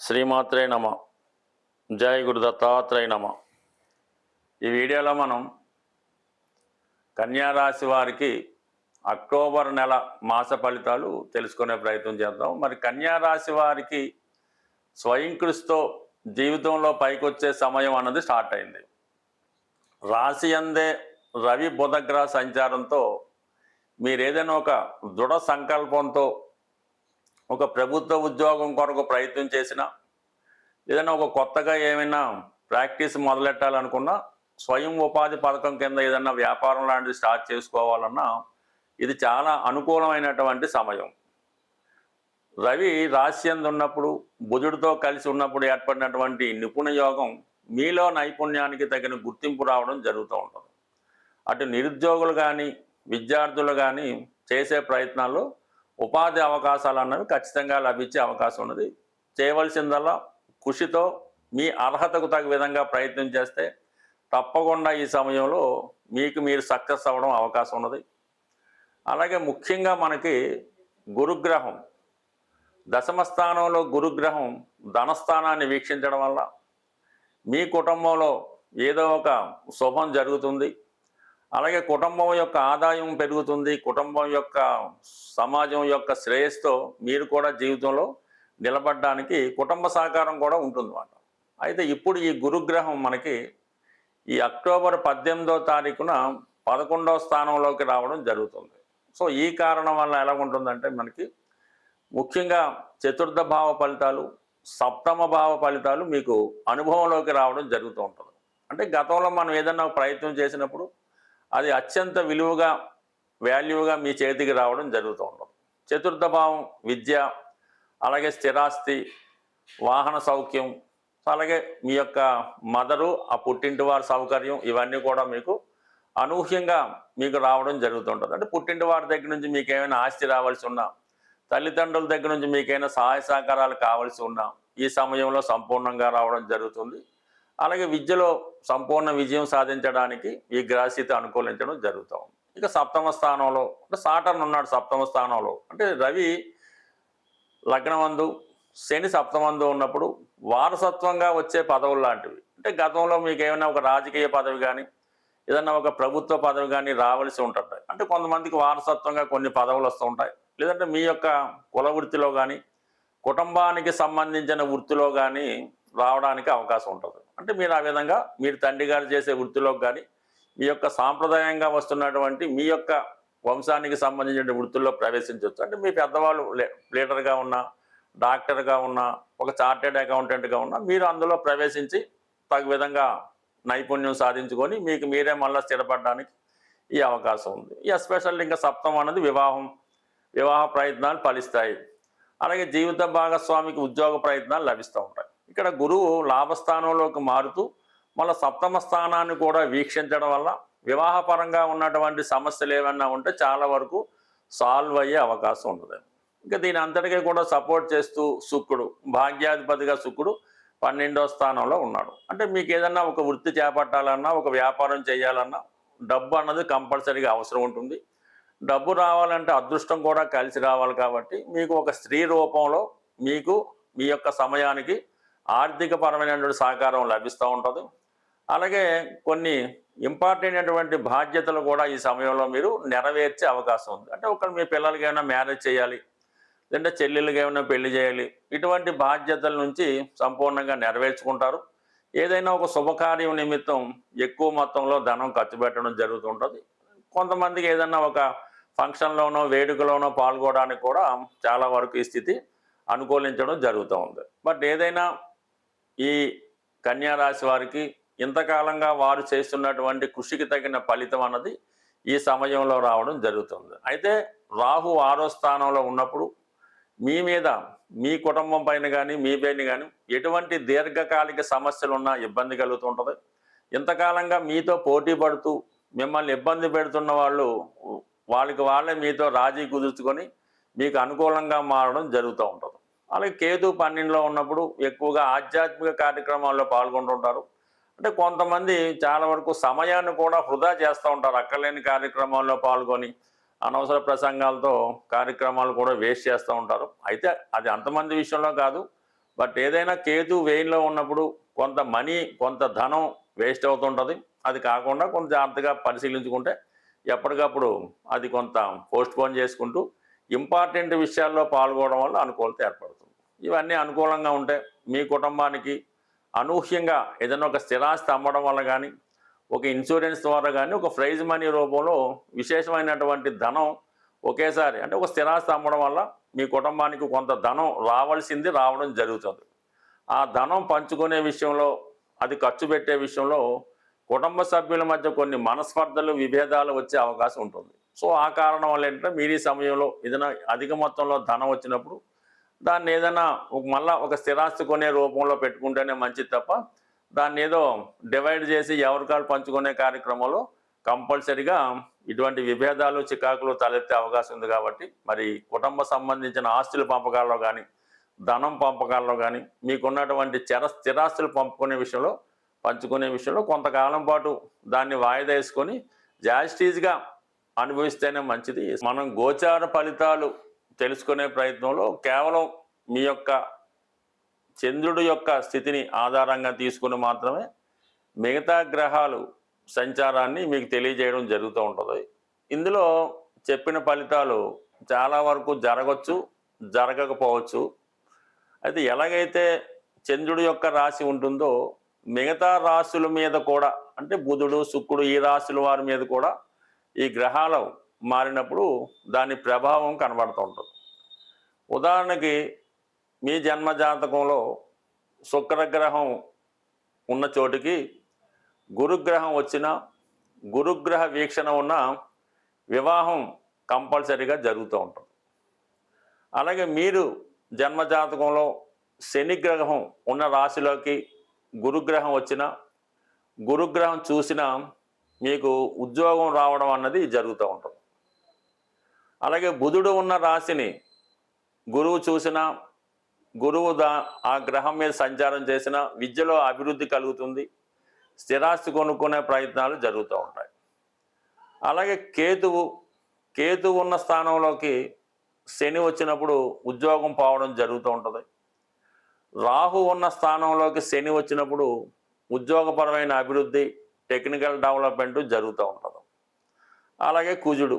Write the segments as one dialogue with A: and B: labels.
A: శ్రీమాత్రే నమ. జయ గురు దత్తాత్రేయ నమ. ఈ వీడియోలో మనం కన్యా రాశి వారికి అక్టోబర్ నెల మాస ఫలితాలు తెలుసుకునే ప్రయత్నం చేద్దాం. మరి కన్యా రాశి వారికి స్వయంకృషితో జీవితంలో పైకొచ్చే సమయం అన్నది స్టార్ట్ అయింది. రాశి అందే రవి బుధగ్రహ సంచారంతో మీరు ఏదైనా ఒక దృఢ సంకల్పంతో ఒక ప్రభుత్వ ఉద్యోగం కొరకు ప్రయత్నం చేసినా ఏదైనా ఒక కొత్తగా ఏమైనా ప్రాక్టీస్ మొదలెట్టాలనుకున్నా స్వయం ఉపాధి పథకం కింద ఏదైనా వ్యాపారం లాంటిది స్టార్ట్ చేసుకోవాలన్నా ఇది చాలా అనుకూలమైనటువంటి సమయం. రవి రాశ్యందు ఉన్నప్పుడు బుధుడితో కలిసి ఉన్నప్పుడు ఏర్పడినటువంటి నిపుణ యోగం మీలో నైపుణ్యానికి తగిన గుర్తింపు రావడం జరుగుతూ ఉంటుంది. అటు నిరుద్యోగులు కానీ విద్యార్థులు కానీ చేసే ప్రయత్నాల్లో ఉపాధి అవకాశాలు అన్నవి ఖచ్చితంగా లభించే అవకాశం ఉన్నది. చేయవలసిందల్లా కృషితో మీ అర్హతకు తగ్గ విధంగా ప్రయత్నం చేస్తే తప్పకుండా ఈ సమయంలో మీకు మీరు సక్సెస్ అవ్వడం అవకాశం ఉన్నది. అలాగే ముఖ్యంగా మనకి గురుగ్రహం దశమ స్థానంలో గురుగ్రహం ధనస్థానాన్ని వీక్షించడం వల్ల మీ కుటుంబంలో ఏదో ఒక శుభం జరుగుతుంది. అలాగే కుటుంబం యొక్క ఆదాయం పెరుగుతుంది. కుటుంబం యొక్క సమాజం యొక్క శ్రేయస్తో మీరు కూడా జీవితంలో నిలబడడానికి కుటుంబ సహకారం కూడా ఉంటుంది అన్నమాట అయితే ఇప్పుడు ఈ గురుగ్రహం మనకి ఈ అక్టోబర్ పద్దెనిమిదో తారీఖున పదకొండవ స్థానంలోకి రావడం జరుగుతుంది. సో ఈ కారణం వల్ల ఎలా ఉంటుందంటే మనకి ముఖ్యంగా చతుర్థ భావ ఫలితాలు సప్తమ భావ ఫలితాలు మీకు అనుభవంలోకి రావడం జరుగుతూ ఉంటుంది. అంటే గతంలో మనం ఏదన్నా ప్రయత్నం చేసినప్పుడు అది అత్యంత విలువగా వాల్యూగా మీ చేతికి రావడం జరుగుతూ ఉంటుంది చతుర్థ భావం విద్య అలాగే స్థిరాస్తి వాహన సౌఖ్యం అలాగే మీ యొక్క మదరు ఆ పుట్టింటి వారి సౌకర్యం ఇవన్నీ కూడా మీకు అనూహ్యంగా మీకు రావడం జరుగుతుంటుంది అంటే పుట్టింటి వారి దగ్గర నుంచి మీకు ఏమైనా ఆస్తి రావాల్సి ఉన్నా తల్లిదండ్రుల దగ్గర నుంచి మీకైనా సహాయ సహకారాలు కావాల్సి ఉన్నా ఈ సమయంలో సంపూర్ణంగా రావడం జరుగుతుంది. అలాగే విద్యలో సంపూర్ణ విజయం సాధించడానికి ఈ గ్రాసీత అనుకూలించడం జరుగుతూ ఉంది. ఇక సప్తమ స్థానంలో అంటే సాటర్న్ ఉన్నాడు సప్తమ స్థానంలో. అంటే రవి లగ్నమందు శని సప్తమందు ఉన్నప్పుడు వారసత్వంగా వచ్చే పదవులు లాంటివి. అంటే గతంలో మీకు ఏమైనా ఒక రాజకీయ పదవి కానీ ఏదైనా ఒక ప్రభుత్వ పదవి కానీ రావలసి ఉంటుంటాయి అంటే కొంతమందికి వారసత్వంగా కొన్ని పదవులు వస్తూ ఉంటాయి. లేదంటే మీ యొక్క కుల వృత్తిలో కానీ కుటుంబానికి సంబంధించిన వృత్తిలో కానీ రావడానికి అవకాశం ఉంటుంది. అంటే మీరు ఆ విధంగా మీరు తండ్రి గారు చేసే వృత్తిలో కానీ మీ యొక్క సాంప్రదాయంగా వస్తున్నటువంటి మీ యొక్క వంశానికి సంబంధించిన వృత్తుల్లో ప్రవేశించవచ్చు. అంటే మీ పెద్దవాళ్ళు లీడర్గా ఉన్నా డాక్టర్గా ఉన్నా ఒక చార్టెడ్ అకౌంటెంట్గా ఉన్నా మీరు అందులో ప్రవేశించి తగు విధంగా నైపుణ్యం సాధించుకొని మీకు మీరే మళ్ళీ స్థిరపడడానికి ఈ అవకాశం ఉంది. ఎస్పెషల్ ఇంకా సప్తం అన్నది వివాహం వివాహ ప్రయత్నాలు ఫలిస్తాయి. అలాగే జీవిత భాగస్వామికి ఉద్యోగ ప్రయత్నాలు లభిస్తూ ఉంటాయి. ఇక్కడ గురువు లాభస్థానంలోకి మారుతూ మళ్ళీ సప్తమ స్థానాన్ని కూడా వీక్షించడం వల్ల వివాహపరంగా ఉన్నటువంటి సమస్యలు ఏమన్నా ఉంటే చాలా వరకు సాల్వ్ అయ్యే అవకాశం ఉంటుంది ఇంకా దీని అంతటికీ కూడా సపోర్ట్ చేస్తూ శుక్రుడు భాగ్యాధిపతిగా శుక్రుడు పన్నెండో స్థానంలో ఉన్నాడు. అంటే మీకు ఏదన్నా ఒక వృత్తి చేపట్టాలన్నా ఒక వ్యాపారం చేయాలన్నా డబ్బు అన్నది కంపల్సరీగా అవసరం ఉంటుంది. డబ్బు రావాలంటే అదృష్టం కూడా కలిసి రావాలి కాబట్టి మీకు ఒక స్త్రీ రూపంలో మీకు మీ యొక్క సమయానికి ఆర్థికపరమైనటువంటి సహకారం లభిస్తూ ఉంటుంది. అలాగే కొన్ని ఇంపార్టెంట్ అయినటువంటి బాధ్యతలు కూడా ఈ సమయంలో మీరు నెరవేర్చే అవకాశం ఉంది. అంటే ఒకరు మీ పిల్లలకి ఏమైనా మ్యారేజ్ చేయాలి లేదంటే చెల్లెళ్ళకి ఏమైనా పెళ్ళి చేయాలి ఇటువంటి బాధ్యతల నుంచి సంపూర్ణంగా నెరవేర్చుకుంటారు. ఏదైనా ఒక శుభకార్యం నిమిత్తం ఎక్కువ మొత్తంలో ధనం ఖర్చు పెట్టడం జరుగుతుంటుంది. కొంతమందికి ఏదైనా ఒక ఫంక్షన్లోనో వేడుకలోనో పాల్గొనడానికి కూడా చాలా వరకు ఈ స్థితి అనుకూలించడం జరుగుతూ ఉంది. బట్ ఏదైనా ఈ కన్యారాశి వారికి ఇంతకాలంగా వారు చేస్తున్నటువంటి కృషికి తగిన ఫలితం అన్నది ఈ సమయంలో రావడం జరుగుతుంది. అయితే రాహు ఆరో స్థానంలో ఉన్నప్పుడు మీ మీద మీ కుటుంబం పైన కానీ మీ పైన కానీ ఎటువంటి దీర్ఘకాలిక సమస్యలు ఉన్నా ఇబ్బంది కలుగుతుంటుంది. ఇంతకాలంగా మీతో పోటీ పడుతూ మిమ్మల్ని ఇబ్బంది పెడుతున్న వాళ్ళు వాళ్ళకి వాళ్ళే మీతో రాజీ కుదుర్చుకొని మీకు అనుకూలంగా మారడం జరుగుతూ ఉంటుంది. అలాగే కేతు పన్నెండులో ఉన్నప్పుడు ఎక్కువగా ఆధ్యాత్మిక కార్యక్రమాల్లో పాల్గొంటుంటారు. అంటే కొంతమంది చాలా వరకు సమయాన్ని కూడా వృధా చేస్తూ ఉంటారు. అక్కర్లేని కార్యక్రమాల్లో పాల్గొని అనవసర ప్రసంగాలతో కార్యక్రమాలు కూడా వేస్ట్ చేస్తూ ఉంటారు. అయితే అది అంతమంది విషయంలో కాదు. బట్ ఏదైనా కేతు వెయిన్లో ఉన్నప్పుడు కొంత మనీ కొంత ధనం వేస్ట్ అవుతుంటుంది. అది కాకుండా కొంత జాగ్రత్తగా పరిశీలించుకుంటే ఎప్పటికప్పుడు అది కొంత పోస్ట్ పోన్ చేసుకుంటూ ఇంపార్టెంట్ విషయాల్లో పాల్గొనడం వల్ల అనుకూలత ఏర్పడుతుంది. ఇవన్నీ అనుకూలంగా ఉంటే మీ కుటుంబానికి అనూహ్యంగా ఏదైనా ఒక స్థిరాస్తి అమ్మడం వల్ల కానీ ఒక ఇన్సూరెన్స్ ద్వారా కానీ ఒక ప్రైజ్ మనీ రూపంలో విశేషమైనటువంటి ధనం ఒకేసారి అంటే ఒక స్థిరాస్తి అమ్మడం వల్ల మీ కుటుంబానికి కొంత ధనం రావాల్సింది రావడం జరుగుతుంది. ఆ ధనం పంచుకునే విషయంలో అది ఖర్చు పెట్టే విషయంలో కుటుంబ సభ్యుల మధ్య కొన్ని మనస్పర్ధలు విభేదాలు వచ్చే అవకాశం ఉంటుంది. సో ఆ కారణం వల్ల ఏంటంటే మీరు ఈ సమయంలో ఏదైనా అధిక మొత్తంలో ధనం వచ్చినప్పుడు దాన్ని ఏదైనా ఒక మళ్ళా ఒక స్థిరాస్తి కొనే రూపంలో పెట్టుకుంటేనే మంచిది తప్ప దాన్ని ఏదో డివైడ్ చేసి ఎవరికాలు పంచుకునే కార్యక్రమంలో కంపల్సరిగా ఇటువంటి విభేదాలు చికాకులు తలెత్తే అవకాశం ఉంది కాబట్టి మరి కుటుంబ సంబంధించిన ఆస్తుల పంపకాల్లో కానీ ధనం పంపకాల్లో కానీ మీకున్నటువంటి చెర స్థిరాస్తులు పంపుకునే విషయంలో పంచుకునే విషయంలో కొంతకాలం పాటు దాన్ని వాయిదా వేసుకొని జాస్టీజ్గా అనుభవిస్తేనే మంచిది. మనం గోచార ఫలితాలు తెలుసుకునే ప్రయత్నంలో కేవలం మీ యొక్క చంద్రుడు యొక్క స్థితిని ఆధారంగా తీసుకుని మాత్రమే మిగతా గ్రహాలు సంచారాన్ని మీకు తెలియజేయడం జరుగుతూ ఉంటుంది. ఇందులో చెప్పిన ఫలితాలు చాలా వరకు జరగచ్చు జరగకపోవచ్చు. అయితే ఎలాగైతే చంద్రుడి యొక్క రాశి ఉంటుందో మిగతా రాశుల మీద కూడా అంటే బుధుడు శుక్రుడు ఈ రాశుల వారి మీద కూడా ఈ గ్రహాలు మారినప్పుడు దాని ప్రభావం కనబడుతూ ఉంటుంది. ఉదాహరణకి మీ జన్మ జాతకంలో శుక్రగ్రహం ఉన్న చోటికి గురుగ్రహం వచ్చిన గురుగ్రహ వీక్షణ ఉన్న వివాహం కంపల్సరీగా జరుగుతూ ఉంటుంది. అలాగే మీరు జన్మజాతకంలో శనిగ్రహం ఉన్న రాశిలోకి గురుగ్రహం వచ్చిన గురుగ్రహం చూసిన మీకు ఉద్యోగం రావడం అన్నది జరుగుతూ ఉంటుంది. అలాగే బుధుడు ఉన్న రాశిని గురువు చూసిన గురువు దా ఆ గ్రహం మీద సంచారం చేసిన విద్యలో అభివృద్ధి కలుగుతుంది. స్థిరాస్తి కొనుక్కునే ప్రయత్నాలు జరుగుతూ ఉంటాయి. అలాగే కేతువు కేతువు ఉన్న స్థానంలోకి శని వచ్చినప్పుడు ఉద్యోగం పోవడం జరుగుతూ ఉంటుంది. రాహు ఉన్న స్థానంలోకి శని వచ్చినప్పుడు ఉద్యోగపరమైన అభివృద్ధి టెక్నికల్ డెవలప్మెంట్ జరుగుతూ ఉంటుంది అలాగే కుజుడు.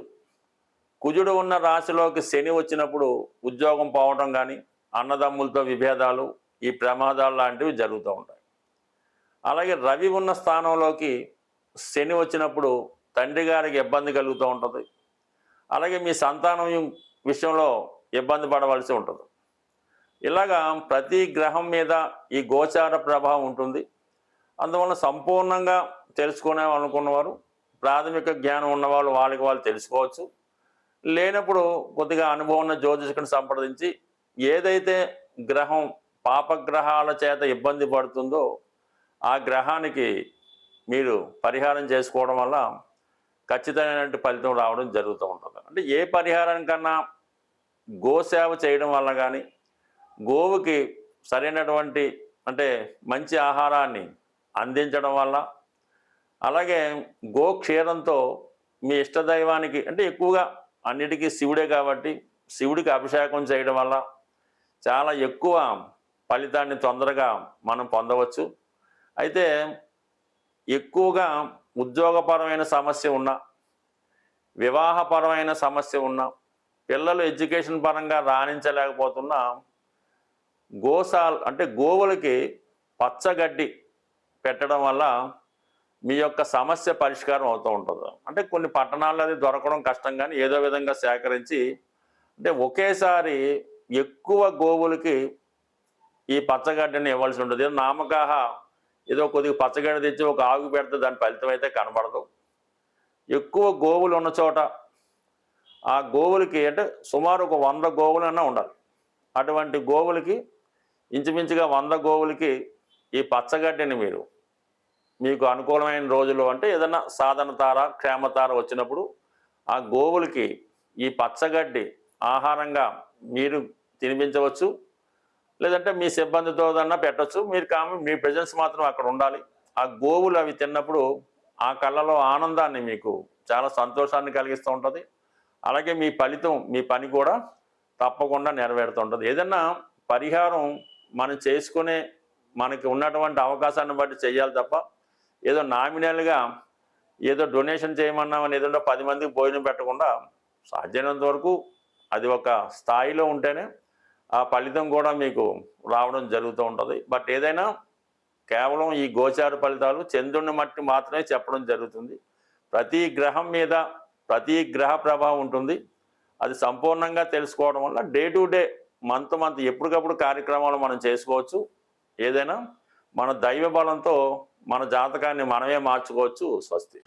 A: కుజుడు ఉన్న రాశిలోకి శని వచ్చినప్పుడు ఉద్యోగం పోవటం కానీ అన్నదమ్ములతో విభేదాలు ఈ ప్రమాదాలు లాంటివి జరుగుతూ ఉంటాయి. అలాగే రవి ఉన్న స్థానంలోకి శని వచ్చినప్పుడు తండ్రి గారికి ఇబ్బంది కలుగుతూ ఉంటుంది. అలాగే మీ సంతానం విషయంలో ఇబ్బంది పడవలసి ఉంటుంది. ఇలాగా ప్రతి గ్రహం మీద ఈ గోచార ప్రభావం ఉంటుంది. అందువల్ల సంపూర్ణంగా తెలుసుకునే అనుకున్నవారు ప్రాథమిక జ్ఞానం ఉన్నవాళ్ళు వాళ్ళకి వాళ్ళు తెలుసుకోవచ్చు. లేనప్పుడు కొద్దిగా అనుభవం ఉన్న జ్యోతిష్కుని సంప్రదించి ఏదైతే గ్రహం పాపగ్రహాల చేత ఇబ్బంది పడుతుందో ఆ గ్రహానికి మీరు పరిహారం చేసుకోవడం వల్ల ఖచ్చితమైనటువంటి ఫలితం రావడం జరుగుతూ ఉంటుంది. అంటే ఏ పరిహారం కన్నా గోసేవ చేయడం వల్ల కానీ గోవుకి సరైనటువంటి అంటే మంచి ఆహారాన్ని అందించడం వల్ల. అలాగే గో క్షీరంతో మీ ఇష్టదైవానికి అంటే ఎక్కువగా అన్నిటికీ శివుడే కాబట్టి శివుడికి అభిషేకం చేయడం వల్ల చాలా ఎక్కువ ఫలితాన్ని తొందరగా మనం పొందవచ్చు. అయితే ఎక్కువగా ఉద్యోగపరమైన సమస్య ఉన్న వివాహపరమైన సమస్య ఉన్న పిల్లలు ఎడ్యుకేషన్ పరంగా రాణించలేకపోతున్నా గోసాల్ అంటే గోవులకి పచ్చగడ్డి పెట్టడం వల్ల మీ యొక్క సమస్య పరిష్కారం అవుతూ ఉంటుంది. అంటే కొన్ని పట్టణాల్లో అది దొరకడం కష్టం కానీ ఏదో విధంగా సేకరించి అంటే ఒకేసారి ఎక్కువ గోవులకి ఈ పచ్చగడ్డని ఇవ్వాల్సి ఉంటుంది. నామకాహ ఏదో కొద్దిగా పచ్చగడ్డ తెచ్చి ఒక ఆగు పెడితే దాని ఫలితం అయితే కనబడదు. ఎక్కువ గోవులు ఉన్న చోట ఆ గోవులకి అంటే సుమారు ఒక వంద గోవులన్నా ఉండాలి. అటువంటి గోవులకి ఇంచుమించుగా వంద గోవులకి ఈ పచ్చగడ్డిని మీరు మీకు అనుకూలమైన రోజులు అంటే ఏదైనా సాధన తార క్షేమతార వచ్చినప్పుడు ఆ గోవులకి ఈ పచ్చగడ్డి ఆహారంగా మీరు తినిపించవచ్చు. లేదంటే మీ సిబ్బందితో దన్నా పెట్టచ్చు. మీరు కామె మీ ప్రజెన్స్ మాత్రం అక్కడ ఉండాలి. ఆ గోవులు అవి తిన్నప్పుడు ఆ కళ్ళలో ఆనందాన్ని మీకు చాలా సంతోషాన్ని కలిగిస్తూ ఉంటుంది. అలాగే మీ ఫలితం మీ పని కూడా తప్పకుండా నెరవేరుతుంటుంది ఏదన్నా పరిహారం మనం చేసుకునే మనకి ఉన్నటువంటి అవకాశాన్ని బట్టి చేయాలి తప్ప ఏదో నామినల్గా ఏదో డొనేషన్ చేయమన్నామని ఏదో పది మందికి భోజనం పెట్టకుండా సాధ్యమైనంత వరకు అది ఒక స్థాయిలో ఉంటేనే ఆ ఫలితం కూడా మీకు రావడం జరుగుతూ ఉంటుంది. బట్ ఏదైనా కేవలం ఈ గోచార ఫలితాలు చంద్రుని మట్టి మాత్రమే చెప్పడం జరుగుతుంది. ప్రతి గ్రహం మీద ప్రతి గ్రహ ప్రభావం ఉంటుంది. అది సంపూర్ణంగా తెలుసుకోవడం వల్ల day to day month month ఎప్పటికప్పుడు కార్యక్రమాలు మనం చేసుకోవచ్చు. ఏదైనా మన దైవ బలంతో మన జాతకాన్ని మనమే మార్చుకోవచ్చు స్వస్తి.